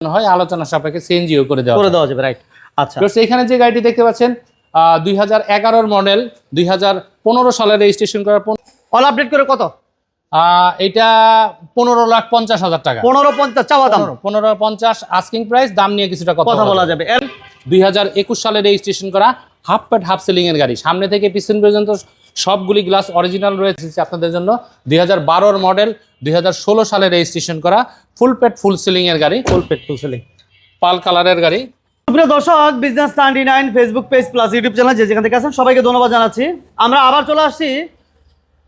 হয় আলোচনা সাপেক্ষে সিএনজিও করে দেওয়া করে দেওয়া যাবে রাইট আচ্ছা। এখানে যে গাড়িটি দেখতে পাচ্ছেন দুই হাজার মডেল দুই হাজার পনেরো সালে রেজিস্ট্রেশন করার অল আপডেট করে কত? এটা পনেরো লাখ পঞ্চাশ হাজার টাকা। পনেরো পঞ্চাশ চাওয়া দাম। পনেরো- পনেরো পঞ্চাশ আস্কিং প্রাইস দাম নিয়ে কিছুটা কথা বলা যাবে। দুই হাজার একুশ সালে রেজিস্ট্রেশন করা হাফ প্যাট হাফ সিলিং এর গাড়ি। সামনে থেকে পিছন পর্যন্ত সবগুলি গ্লাস অরিজিনাল রয়েছে আপনাদের জন্য। দুই হাজার বারোর মডেল দুই হাজার ষোলো সালে রেজিস্ট্রেশন করা। ফুল প্যাড ফুল সিলিং এর গাড়ি। ফুল পেট ফুল সিলিং। পাল কালারের গাড়ি। সুপ্রিয় দর্শক business ninety nine Facebook page plus YouTube channel যে যেখান থেকে আছেন সবাইকে ধন্যবাদ জানাচ্ছি। আমরা আবার চলে আসছি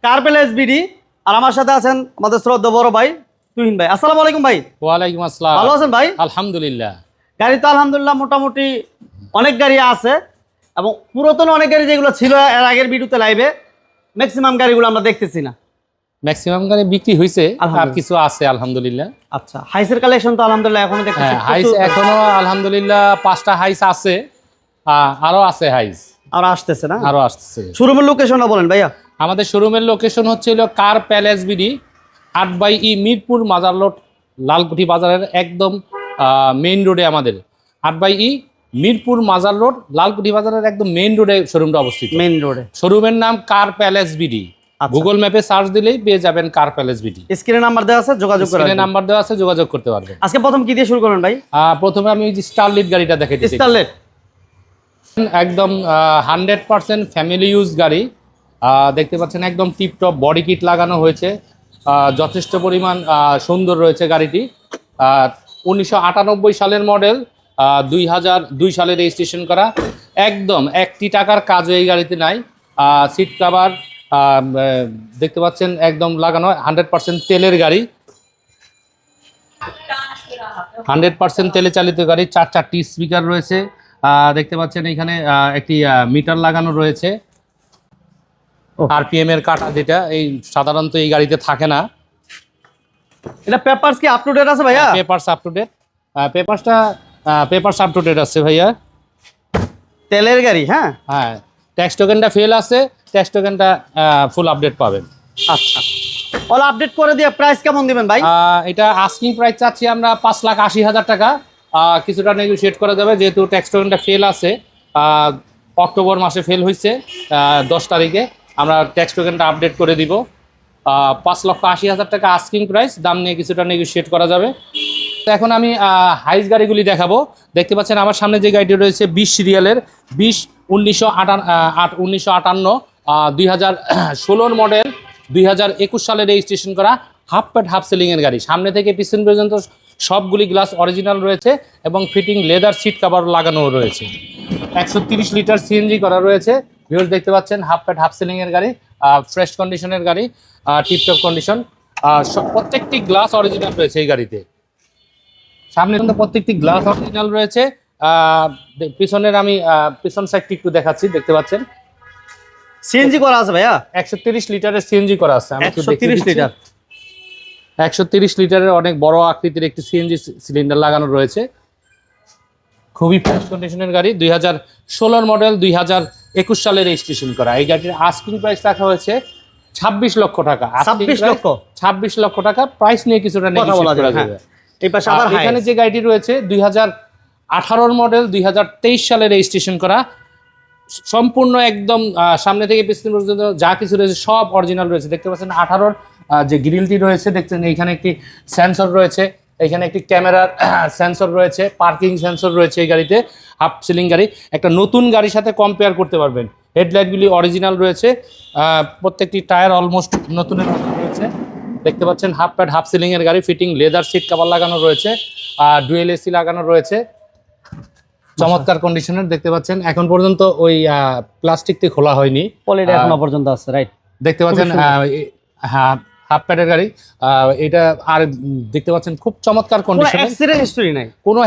কার্পেল এসবিডি আর আমার সাথে আছেন আমাদের শ্রদ্ধা বড় ভাই তুহিন ভাই। আসসালামু আলাইকুম ভাই। ওয়ালাইকুম আসসালাম। ভালো আছেন ভাই? আলহামদুলিল্লাহ। গাড়ি তো আলহামদুলিল্লাহ মোটামুটি অনেক গাড়ি আছে। এবং পুরাতন অনেক গাড়ি যেগুলো ছিল এর আগের ভিডিওতে লাইভে ম্যাক্সিমাম গাড়িগুলো আমরা দেখতেছি না। ম্যাক্সিমাম গাড়ি বিক্রি হয়েছে আর কিছু আছে আলহামদুলিল্লাহ। আচ্ছা হাইসের কালেকশন তো আলহামদুলিল্লাহ এখনও দেখতেছি হ্যাঁ হাইস এখনও আলহামদুলিল্লাহ পাঁচটা হাইস আছে আরও আছে হাইস আর আসতেছে না? আরও আসছে শোরুমের লোকেশনটা বলেন ভাইয়া। আমাদের শোরুমের লোকেশন হচ্ছিল কার প্যালেস বিডি আট by E Mirpur Mazar road Lalkuthi বাজারের একদম মেইন রোডে আমাদের। আট by E Mirpur Mazar road Lalkuthi বাজারের একদম মেইন রোডে শোরুমটা অবস্থিত। মেইন রোডে শোরুমের নাম কার প্যালেস বিডি। গুগল ম্যাপে সার্চ দিলেই পেয়ে যাবেন কার প্যালেস বিডি স্ক্রিনে নাম্বার দেওয়া আছে যোগাযোগ করে স্ক্রিনে নাম্বার দেওয়া আছে যোগাযোগ করতে পারবেন। আজকে প্রথম কি দিয়ে শুরু করবেন ভাই? প্রথমে আমি ওই যে স্টারলিট গাড়িটা দেখে দিচ্ছি। স্টারলেট একদম হান্ড্রেড পার্সেন্ট ফ্যামিলি ইউজ গাড়ি। দেখতে পাচ্ছেন একদম টিপটপ বডি কিট লাগানো হয়েছে। যথেষ্ট পরিমাণ সুন্দর রয়েছে গাড়িটি। উনিশশো আটানব্বই সালের মডেল দুই হাজার দুই সালে রেজিস্ট্রেশন করা। একদম একটি টাকার কাজও এই গাড়িতে নাই। সিট কাভার দেখতে পাচ্ছেন একদম লাগানো হান্ড্রেড পার্সেন্ট তেলের গাড়ি। হান্ড্রেড পার্সেন্ট তেলে চালিত গাড়ি চার চারটি স্পিকার রয়েছে। দেখতে পাচ্ছেন এখানে একটি মিটার লাগানো রয়েছে। আরপিএম এর কাটা যেটা এই সাধারণত এই গাড়িতে থাকে না। এটা পেপারস কি আপ টু ডেট আছে ভাইয়া? পেপারস আপ টু ডেট পেপারসটা পেপারস আপ টু ডেট আছে ভাইয়া। তেলের গাড়ি হ্যাঁ? হ্যাঁ ট্যাক্স টোকেনটা ফেল আছে ট্যাক্স টোকেনটা ফুল আপডেট পাবেন। আচ্ছা। অল আপডেট করে দিয়ে প্রাইস কেমন দিবেন ভাই? এটা আস্কিং প্রাইস চাচ্ছি আমরা পাঁচ লাখ আশি হাজার টাকা। কিছুটা নেগোশিয়েট করা যাবে যেহেতু ট্যাক্স টোকেনটা ফেল আছে। অক্টোবর মাসে ফেল হয়েছে দশ তারিখে। আমরা ট্যাক্স টোকেনটা আপডেট করে দিব। পাঁচ লক্ষ আশি হাজার টাকা আস্কিং প্রাইস দাম নিয়ে কিছুটা নেগোশিয়েট করা যাবে। এখন আমি হাইস গাড়িগুলি দেখাবো। দেখতে পাচ্ছেন আমার সামনে যে গাড়িটি রয়েছে, বিশ সিরিয়ালের, বিশ উনিশশো আট, উনিশশো আটান্ন দুই হাজার ষোলোর মডেল দুই হাজার একুশ সালে রেজিস্ট্রেশন করা হাফ প্যাট হাফ সিলিংয়ের গাড়ি। সামনে থেকে পিছন পর্যন্ত সবগুলি গ্লাস অরিজিনাল রয়েছে এবং ফিটিং লেদার সিট কাভার লাগানো রয়েছে। একশো লিটার সিএনজি করা রয়েছে। ভিউজ দেখতে পাচ্ছেন হাফ প্যাট হাফ সিলিংয়ের গাড়ি ফ্রেশ কন্ডিশনের গাড়ি টিপটপ কন্ডিশন প্রত্যেকটি গ্লাস অরিজিনাল রয়েছে এই গাড়িতে। সামনে কিন্তু প্রত্যেকটি গ্লাস অরিজিনাল রয়েছে। পিছনের আমি পিছন সাইডটি একটু দেখাচ্ছি দেখতে পাচ্ছেন? সিএনজি করা আছে ভাইয়া? একশো তিরিশ লিটারের সিএনজি করা আছে একশো তিরিশ। লিটার একশো তিরিশ লিটারের অনেক বড় আকৃতির একটি সিএনজি সিলিন্ডার লাগানো রয়েছে। খুবই ফ্রেশ কন্ডিশনের গাড়ি দুই হাজার ষোলোর মডেল দুই হাজার একুশ সালে রেজিস্ট্রেশন করা। এই গাড়ির আস্কিং প্রাইস রাখা হয়েছে ছাব্বিশ লক্ষ টাকা। ছাব্বিশ লক্ষ? ছাব্বিশ লক্ষ টাকা প্রাইস নিয়ে কিছুটা কথা বলা করা হ্যাঁ যাবে। এই পাশে আবার এখানে যে গাড়িটি রয়েছে দুই হাজার আঠারোর মডেল দুই হাজার তেইশ সালে রেজিস্ট্রেশন করা। সম্পূর্ণ একদম সামনে থেকে পিছন পর্যন্ত যা কিছু রয়েছে সব অরিজিনাল রয়েছে। দেখতে পাচ্ছেন আঠারোর যে গ্রিলটি রয়েছে দেখছেন এখানে একটি সেন্সর রয়েছে এখানে একটি ক্যামেরার সেন্সর রয়েছে পার্কিং সেন্সর রয়েছে এই গাড়িতে হাফ সিলিং গাড়ি। একটা নতুন গাড়ির সাথে কম্পেয়ার করতে পারবেন। হেডলাইটগুলি অরিজিনাল রয়েছে আহ, প্রত্যেকটি টায়ার অলমোস্ট নতুনের মতো রয়েছে। দেখতে পাচ্ছেন হাফ প্যাড হাফ সিলিং এর গাড়ি ফিটিং লেদার সিট কভার লাগানো রয়েছে আর ডুয়েল এসি লাগানো রয়েছে। চমৎকার কন্ডিশনের দেখতে পাচ্ছেন এখন পর্যন্ত ওই প্লাস্টিকটি খোলা হয়নি। পলিটা এখনও পর্যন্ত আছে রাইট দেখতে পাচ্ছেন হ্যাঁ হাফ প্যাডের গাড়ি এটা আর দেখতে পাচ্ছেন খুব চমৎকার কোনো কন্ডিশনে অ্যাক্সিডেন্ট হিস্টরি নাই। কোনো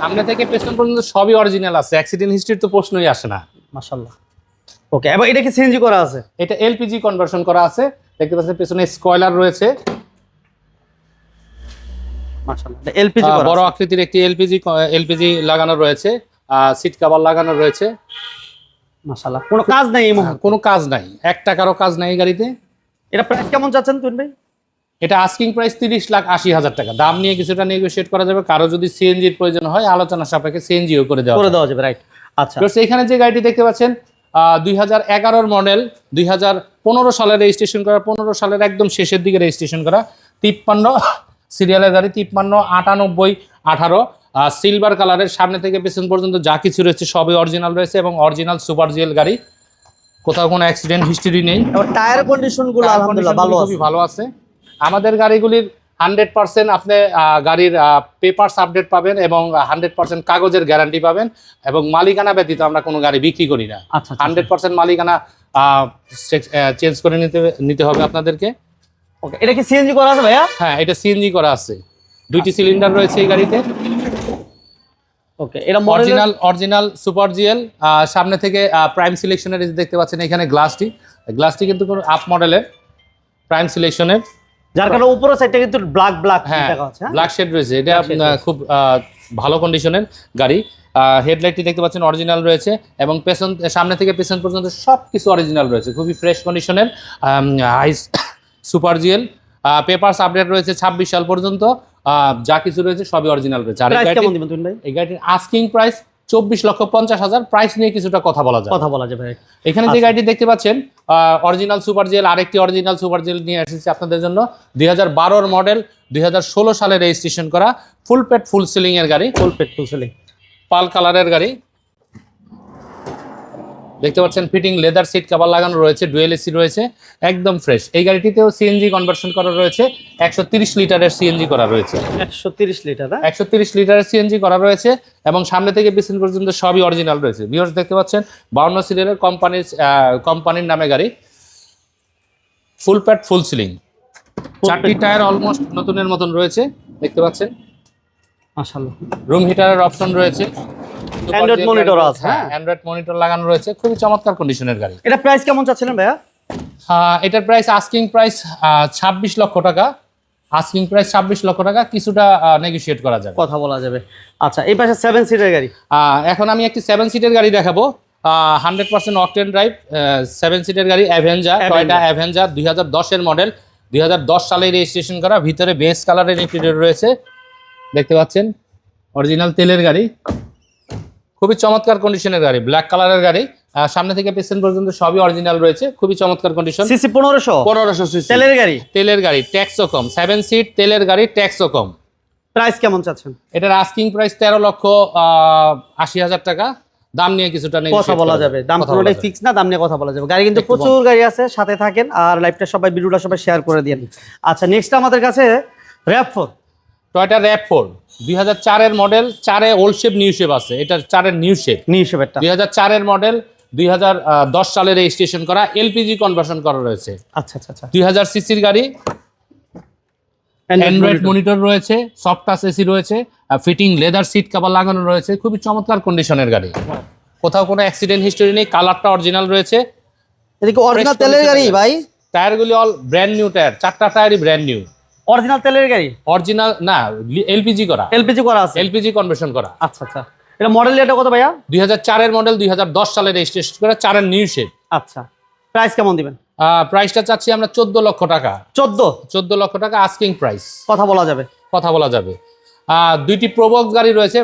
সামনে থেকে পেছন পর্যন্ত সবই অরিজিনাল আছে অ্যাক্সিডেন্ট হিস্ট্রির তো প্রশ্নই আসে না। মাশাআল্লাহ। ওকে এবার এটা কি সিএনজি করা আছে? এটা এলপিজি কনভার্সন করা আছে। দেখতে পাচ্ছেন পেছনে স্কয়লার রয়েছে। মাশাআল্লাহ। এলপিজি বড় আকৃতির একটি এলপিজি এলপিজি লাগানো রয়েছে সিট কাভার লাগানো রয়েছে। মাশাআল্লাহ। কোনো কাজ নাই কোনো কাজ নাই। এক টাকারও কাজ নাই এই গাড়িতে। এটা প্রাইস কেমন চাচ্ছেন তুমি ভাই? এটা আস্কিং প্রাইস তিরিশ লাখ আশি হাজার টাকা। দাম নিয়ে কিছুটা নেগোশিয়েট করা যাবে। কারও যদি সিএনজির প্রয়োজন হয় আলোচনা সাপেক্ষে সিএনজিও করে দেওয়া করে দেওয়া যাবে রাইট আচ্ছা। এখানে যে গাড়িটি দেখতে পাচ্ছেন দুই হাজার মডেল দুই হাজার পনেরো সালে রেজিস্ট্রেশন করা পনেরো সালের একদম শেষের দিকে রেজিস্ট্রেশন করা। তিপ্পান্ন সিরিয়ালের গাড়ি তিপ্পান্ন আটানব্বই আঠারো। সিলভার কালারের সামনে থেকে পেছন পর্যন্ত যা কিছু রয়েছে সবই অরিজিনাল রয়েছে এবং অরিজিনাল সুপার জিএল গাড়ি। কোথাও কোনো অ্যাক্সিডেন্ট হিস্ট্রি নেই। টায়ার কন্ডিশনগুলো আলহামদুলিল্লাহ ভালো আছে। আমাদের গাড়িগুলির হান্ড্রেড পার্সেন্ট আপনি গাড়ির পেপারস আপডেট পাবেন এবং হান্ড্রেড পার্সেন্ট কাগজের গ্যারান্টি পাবেন এবং মালিকানা ব্যতীত আমরা কোনো গাড়ি বিক্রি করি না। আচ্ছা আচ্ছা হান্ড্রেড পার্সেন্ট মালিকানা চেঞ্জ করে নিতে নিতে হবে আপনাদেরকে। ওকে এটা কি সিএনজি করা আছে ভাইয়া? হ্যাঁ এটা সিএনজি করা আছে। দুইটি সিলিন্ডার রয়েছে এই গাড়িতে। ওকে এটা অরিজিনাল অরিজিনাল সুপার জিএল সামনে থেকে প্রাইম সিলেকশনের দেখতে পাচ্ছেন এখানে গ্লাসটি গ্লাসটি কিন্তু কোনো আপ মডেলের প্রাইম সিলেকশনের যার কারণে উপরের সাইডটা কিন্তু ব্ল্যাক ব্ল্যাক দেখা? ব্ল্যাক শেড রয়েছে। এটা। খুব ভালো কন্ডিশনের গাড়ি। হেডলাইটটি দেখতে পাচ্ছেন অরিজিনাল রয়েছে এবং পেছন সামনে থেকে পেছন পর্যন্ত সব কিছু অরিজিনাল রয়েছে। খুবই ফ্রেশ কন্ডিশনের আইস সুপার জিএল পেপারস আপডেট রয়েছে ছাব্বিশ সাল পর্যন্ত। যা কিছু রয়েছে সবই অরিজিনাল রয়েছে। আর এই গাড়িটির আস্কিং প্রাইস চব্বিশ লক্ষ পঞ্চাশ হাজার। প্রাইস নিয়ে কিছুটা কথা বলা যায় কথা বলা যাবে। এখানে যে আচ্ছা। গাড়িটি দেখতে পাচ্ছেন অরিজিনাল সুপার জেল আরেকটি অরিজিনাল সুপার জেল নিয়ে এসেছি আপনাদের জন্য। দুই হাজার মডেল দুই হাজার ষোলো সালে রেজিস্ট্রেশন করা। ফুল পেট ফুল সিলিং এর গাড়ি। ফুল পেট ফুল সিলিং পাল কালারের গাড়ি। দেখতে পাচ্ছেন ফিটিং লেদার সিট কভার লাগানো রয়েছে ডুয়েল এসি রয়েছে একদম ফ্রেশ এই গাড়িটিতেও সিএনজি কনভার্সন করা রয়েছে একশো তিরিশ লিটারের সিএনজি করা রয়েছে। একশো তিরিশ লিটার হ্যাঁ? একশো তিরিশ লিটারের সিএনজি করা রয়েছে এবং সামনে থেকে পিছন পর্যন্ত সবই অরিজিনাল রয়েছে। ভিউয়ার্স দেখতে পাচ্ছেন বাউন্ন সিলিয়ারের কোম্পানির কোম্পানির নামে গাড়ি। ফুল প্যাড ফুল সিলিং চারটি টায়ার অলমোস্ট নতুনের মতন রয়েছে দেখতে পাচ্ছেন। মাশাআল্লাহ। রুম হিটারের অপশন রয়েছে। Android monitor আছে, হ্যাঁ? অ্যান্ড্রয়েড মনিটর লাগানো রয়েছে। খুবই চমৎকার কন্ডিশনের গাড়ি। এটা প্রাইস কেমন চাচ্ছিলেন ভাইয়া? এটার প্রাইস আস্কিং প্রাইস ছাব্বিশ লক্ষ টাকা। আস্কিং প্রাইস ছাব্বিশ লক্ষ টাকা। কিছুটা নেগোশিয়েট করা যাবে। কথা বলা যাবে। আচ্ছা এই পাশে সেভেন সিটের গাড়ি। এখন আমি একটি সেভেন সিটের গাড়ি দেখাবো। Hundred percent octane drive seven সিটের গাড়ি অ্যাভেঞ্জার টয়টা অ্যাভেঞ্জার দুই হাজার দশের মডেল দুই হাজার দশ সালে রেজিস্ট্রেশন করা। ভিতরে বেস কালারের ইন্টেরিয়র রয়েছে। দেখতে পাচ্ছেন? অরিজিনাল তেলের গাড়ি। খুবই চমৎকার কন্ডিশনের গাড়ি ব্ল্যাক কালারের গাড়ি। সামনে থেকে পেছন পর্যন্ত সবই অরিজিনাল রয়েছে খুবই চমৎকার কন্ডিশন সিসি পনেরোশো? পনেরোশো সিসি তেলের গাড়ি? তেলের গাড়ি ট্যাক্সও কম। সেভেন সিট তেলের গাড়ি ট্যাক্সও কম। প্রাইস কেমন চাচ্ছেন? এটার আস্কিং প্রাইস তেরো লক্ষ আশি হাজার টাকা। দাম নিয়ে কিছুটা কথা বলা যাবে। দাম কোনোটাই ফিক্স না দাম নিয়ে কথা বলা যাবে। গাড়ি কিন্তু প্রচুর গাড়ি আছে সাথে থাকেন। আর লাইভটা সবাই ভিডিওটা সবাই শেয়ার করে দিন আচ্ছা নেক্সট আমাদের কাছে RAV four Toyota RAV four দুই হাজার চারের মডেল চারে ওল্ড শেপ নিউ শেপ আছে। এটা চারের নিউ শেপ নিউ শেপেরটা দুই হাজার চারের মডেল দুই হাজার দশ সালে রেজিস্ট্রেশন করা এলপিজি কনভার্সন করা রয়েছে। আচ্ছা আচ্ছা আচ্ছা। দুই হাজার সিসির গাড়ি অ্যান্ড্রয়েড মনিটর রয়েছে সফট টাচ এসি রয়েছে ফিটিং লেদার সিট কাভার লাগানো রয়েছে খুবই চমৎকার কন্ডিশনের গাড়ি। কোথাও কোনো অ্যাক্সিডেন্ট হিস্টোরি নেই কালারটা অরিজিনাল রয়েছে। এদিকে অরিজিনাল তেলের গাড়ি ভাই। টায়ারগুলি অল ব্র্যান্ড নিউ টায়ার চারটা টায়ারই ব্র্যান্ড নিউ অরিজিনাল তেলের গাড়ি? অরিজিনাল না এলপিজি করা। এলপিজি করা আছে। এলপিজি কনভার্সন করা। আচ্ছা আচ্ছা। এটা মডেল এটা কত ভাইয়া? দুই হাজার চারের মডেল দুই হাজার দশ সালে রেজিস্ট্রেশন করা চারের নিউ শেপ আচ্ছা। প্রাইস কেমন দিবেন? প্রাইসটা চাচ্ছি আমরা চোদ্দ লক্ষ টাকা। চোদ্দ? চোদ্দ লক্ষ টাকা আস্কিং প্রাইস কথা বলা যাবে। কথা বলা যাবে। দুইটি প্রবক্স গাড়ি রয়েছে।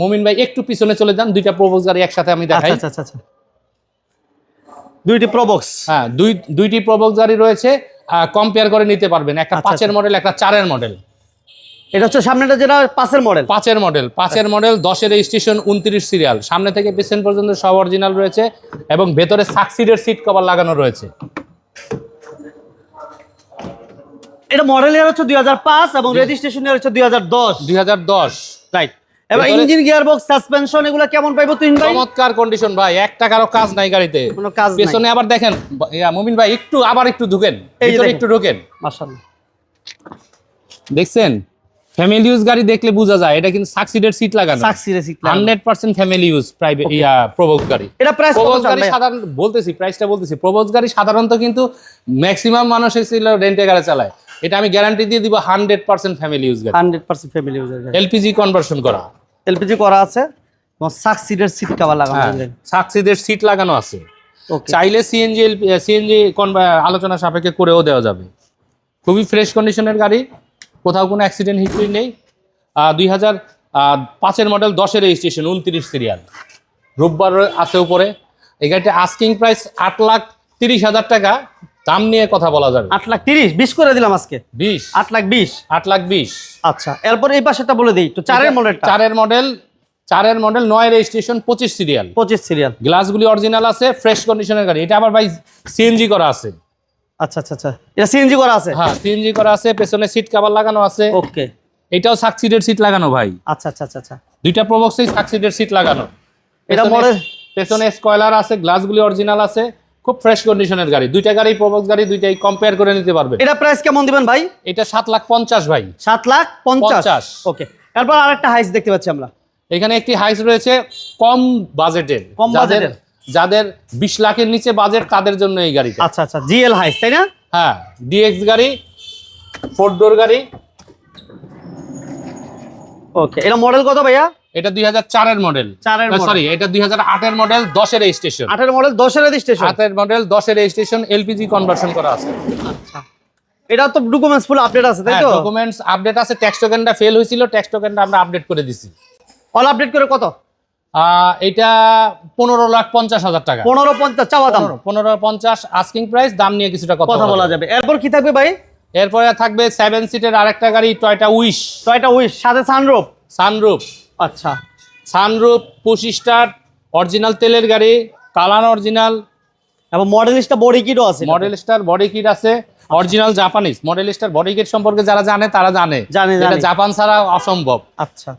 মুমিন ভাই একটু পিছনে চলে যান। দুইটা প্রবক্স গাড়ি একসাথে আমি আচ্ছা দেখাই। আচ্ছা আচ্ছা আচ্ছা দুইটি প্রবক্স হ্যাঁ দুই দুইটি প্রবক্স গাড়ি রয়েছে। কম্পেয়ার করে নিতে পারবেন। একটা আচ্ছা, পাঁচের মডেল একটা চারের মডেল এটা হচ্ছে সামনেটা যেটা পাঁচের মডেল পাঁচের মডেল পাঁচের মডেল দশের স্টেশন উনত্রিশ সিরিয়াল সামনে থেকে পেছন পর্যন্ত সব অরিজিনাল রয়েছে এবং ভেতরে সাকসিডের সিট কভার লাগানো রয়েছে। এটা মডেল ইয়ার হচ্ছে দুই হাজার পাঁচ এবং রেজিস্ট্রেশন ইয়ার হচ্ছে দুই হাজার দশ। দুই হাজার দশ। রাইট এবার ইঞ্জিন গিয়ার বক্স সাসপেনশন এগুলো কেমন পাইবো তুই ভাই? চমৎকার কন্ডিশন ভাই এক টাকারও কাজ নাই গাড়িতে। কোনো কাজ নাই। পেছনে আবার দেখেন ইয়া, মুমিন ভাই একটু আবার একটু ঢুকেন ভিতরে একটু ঢুকেন। মাশাআল্লাহ। দেখছেন? ফ্যামিলি ইউজ গাড়ি দেখলে বোঝা যায় এটা কিন্তু সাকসিডের সিট লাগানো। সাকসি রেসিক hundred percent family use private ইয়া গাড়ি। এটা প্রাইস প্রবোজ গাড়ি সাধারণ বলতেছি প্রাইসটা বলতেছি প্রবোজ গাড়ি সাধারণত কিন্তু ম্যাক্সিমাম মানুষ ছিল রেন্টে গাড়ি চালায়। এটা আমি গ্যারান্টি দিয়ে দিব হান্ড্রেড পার্সেন্ট ফ্যামিলি ইউজ গাড়ি 100% ফ্যামিলি ইউজার এলপিজি কনভার্সন করা। এলপিজি করা আছে সাকসিডের সিট কভার লাগানো আছে সাকসিডের সিট লাগানো আছে। ওকে চাইলে সিএনজি সিএনজি আলোচনা সাপেক্ষে করেও দেওয়া যাবে। খুবই ফ্রেশ কন্ডিশনের গাড়ি কোথাও কোনো অ্যাক্সিডেন্ট হিস্ট্রি নেই। দুই হাজার পাঁচের মডেল দশের রেজিস্ট্রেশন উনত্রিশ সিরিয়াল রোববার আছে উপরে। এই গাড়িটা আস্কিং প্রাইস আট লাখ তিরিশ হাজার টাকা। দাম নিয়ে কথা বলা যাবে। আট লাখ তিরিশ বিশ করে দিলাম আজকে। বিশ। আট লাখ বিশ। আট লাখ বিশ। আচ্ছা এরপর এই পাশেটা বলে দিই তো চারের এটা মডেলটা চারের মডেল চারের মডেল নয় রেজিস্ট্রেশন পঁচিশ সিরিয়াল পঁচিশ সিরিয়াল গ্লাসগুলি অরিজিনাল আছে ফ্রেশ কন্ডিশনের গাড়ি। এটা আবার ভাই সিএনজি করা আছে। আচ্ছা আচ্ছা আচ্ছা। এটা সিএনজি করা আছে? হ্যাঁ সিএনজি করা আছে পেছনে সিট কভার লাগানো আছে। ওকে। এটাও সাকসিডের সিট লাগানো ভাই। আচ্ছা আচ্ছা আচ্ছা আচ্ছা। দুইটা প্রবক্সেই সাকসিডের সিট লাগানো। এটা model- পেছনে স্কয়লার আছে গ্লাসগুলি অরিজিনাল আছে। খুব ফ্রেশ কন্ডিশনের গাড়ি। দুইটা গাড়ি প্রবক্স গাড়ি দুইটাই কম্পেয়ার করে নিতে পারবে। এটা প্রাইস কেমন দিবেন ভাই? এটা সাত লাখ পঞ্চাশ ভাই। সাত লাখ পঞ্চাশ। ওকে এরপর আরেকটা হাইস দেখতে পাচ্ছি আমরা। এখানে একটি হাইস রয়েছে কম বাজেটের কম বাজেটের। যাদের বিশ লাখের নিচে বাজেট তাদের জন্য এই গাড়িটা। আচ্ছা আচ্ছা। জিএল হাইস তাই না? হ্যাঁ ডিএক্স গাড়ি ফোর ডোর গাড়ি। ওকে এটা মডেল কত ভাইয়া? এটা দুই হাজার চারের মডেল চারের সরি এটা দুই হাজার আটের মডেল দশের রেজিস্ট্রেশন আঠেরো মডেল দশের রেজিস্ট্রেশন আটের মডেল দশের রেজিস্ট্রেশন এলপিজি কনভার্সন করা আছে। আচ্ছা। এটা তো ডকুমেন্টস ফুল আপডেট আছে তাই হ্যাঁ তো? ডকুমেন্টস আপডেট আছে ট্যাক্স টোকেনটা ফেল হয়েছিল ট্যাক্স টোকেনটা আমরা আপডেট করে দিছি। অল আপডেট করে কত? এটা পনেরো লাখ পঞ্চাশ হাজার টাকা। পনেরো পঞ্চাশ চাওয়া দাম। পনেরো পঞ্চাশ আস্কিং প্রাইস দাম নিয়ে কিছুটা কথা বলা যাবে। এরপর কি থাকবে ভাই? এরপরে থাকবে সেভেন সিটের আরেকটা গাড়ি টয়টা উইশ টয়টা উইশ সাথে সানরুফ সানরুফ আচ্ছা। সানরুফ পুশ স্টার্ট অরিজিনাল তেলের গাড়ি কালান অরিজিনাল। এবং মডেলিস্টটা বডি কিটও আছে মডেল স্টার বডি কিট আছে original Japanese model star body kit সম্পর্কে যারা জানে তারা জানে। জানে, এটা জাপান ছাড়া অসম্ভব। আচ্ছা।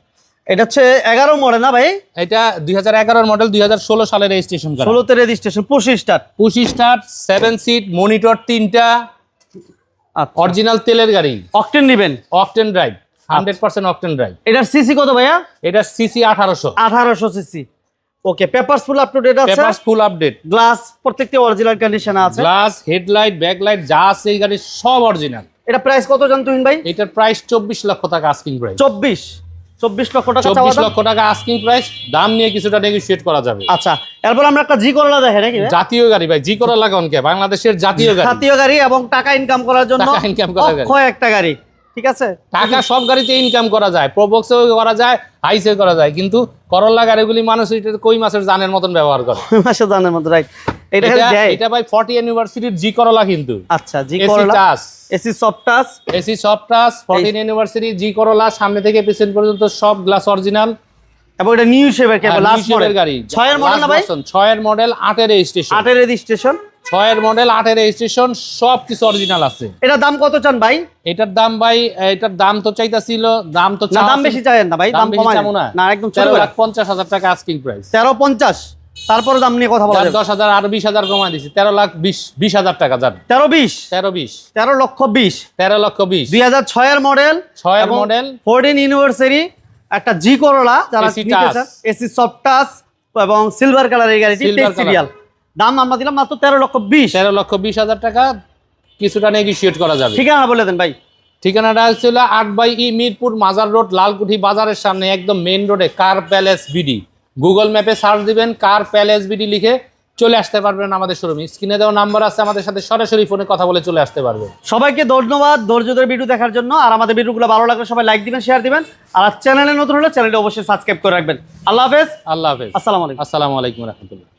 এটা হচ্ছে এগারো মডেল না ভাই? এটা দুই হাজার মডেল দুই হাজার ষোলো সালের রেজিস্ট্রেশন ষোলোতে রেজিস্ট্রেশন পঁচিশ star push star seven seat monitor তিনটা অরিজিনাল তেলের গাড়ি। অকটেন নেবেন। Octane drive hundred percent octane drive. এটার সিসি কত ভাইয়া? এটা সিসি আঠারোশো। আঠারোশো CC. Okay papers full up to date আছে? পেপার ফুল আপডেট গ্লাস প্রত্যেকটি অরিজিনাল কন্ডিশনে আছে? গ্লাস হেডলাইট ব্যাকলাইট যা আছে এই গাড়ির সব অরিজিনাল এটা প্রাইস কত ভাই? এটার প্রাইস চব্বিশ লক্ষ টাকা আস্কিং প্রাইস চব্বিশ। চব্বিশ লক্ষ টাকা চাওয়া চব্বিশ দাম? লক্ষ টাকা আস্কিং প্রাইস দাম নিয়ে কিছুটা নেগোসিয়েট করা যাবে। আচ্ছা এরপর আমরা একটা জি করলা দেখে নাকি জাতীয় গাড়ি ভাই জি করা লাগান কে বাংলাদেশের জাতীয় গাড়ি জাতীয় গাড়ি। এবং টাকা ইনকাম করার জন্য টাকা income করার গাড়ি। একটা গাড়ি। ঠিক আছে? টাকা সব গাড়িতে ইনকাম করা যায় প্রবক্সেও করা যায় হাইসে করা যায় কিন্তু করল্লা গাড়িগুলি মানুষ এটা কই মাছের জানের মতন ব্যবহার করে? মাসে জানার মতো রাইট এটা এটা ভাই ফর্টি ইউনিভার্সিটির জি করলা কিন্তু। আচ্ছা G Corolla touch AC soft touch AC soft touch fourteen university G Corolla সামনে থেকে পিছন পর্যন্ত সব গ্লাস অরিজিনাল এবং এটা নিউ শেপের কেবল লাস্ট মডেল গাড়ি। ছয়ের মডেল না ভাই? Last version, ছয়ের মডেল আটের রেজিস্ট্রেশন আটের রেজিস্ট্রেশন ছয়ের মডেল আটের রেজিস্ট্রেশন সব কিছু অরিজিনাল আছে। এটার দাম কত চান ভাই? এটার দাম ভাই এটার দাম তো চাইতাছিল দাম তো দাম বেশি চাইেন না ভাই দাম কমায়। না। একদম ছোট তেরো করে। লাখ পঞ্চাশ হাজার টাকা আস্কিং প্রাইস তেরো পঞ্চাশ তারপরে দাম নিয়ে কথা বলা যাবে। দশ হাজার আর বিশ হাজার কমাই দিছি। তেরো লাখ বিশ বিশ হাজার টাকা যান। তেরো বিশ? তেরো বিশ। তেরো লক্ষ বিশ। তেরো লক্ষ বিশ। দুই হাজার ছয়ের মডেল ছয়ের মডেল ফোরটিন ইউনিভার্সারি একটা জি করলা যারা। এসি সফট টাচ এবং সিলভার কালারের গাড়িটি সিরিয়াল দাম আমরা দিলাম মাত্র তেরো লক্ষ বিশ। তেরো লক্ষ বিশ হাজার টাকা। কিছুটা নেগোসিয়েট করা যাবে। ঠিকানা বলে দেন ভাই। ঠিকানাটা ছিল আট by E Mirpur Mazar road Lalkuthi বাজারের সামনে একদম মেইন রোডে কার প্যালেস বিডি গুগল ম্যাপে সার্চ দিবেন কার প্যালেস বিডি লিখে চলে আসতে পারবেন আমাদের শোরুমে স্ক্রিনে দেওয়া নাম্বার আছে আমাদের সাথে সরাসরি ফোনে কথা বলে চলে আসতে পারবেন। সবাইকে ধন্যবাদ ধৈর্যদের ভিডিও দেখার জন্য। আর আমাদের ভিডিওগুলো ভালো লাগলে সবাই লাইক দিবেন শেয়ার দিবেন। আর চ্যানেলে নতুন হলে চ্যানেলটি অবশ্যই সাবস্ক্রাইব করে রাখবেন। আল্লাহ হাফেজ। আল্লাহ হাফেজ। আসসালামু আলাইকুম। আসসালামু আলাইকুম রহমতুল্লাহ।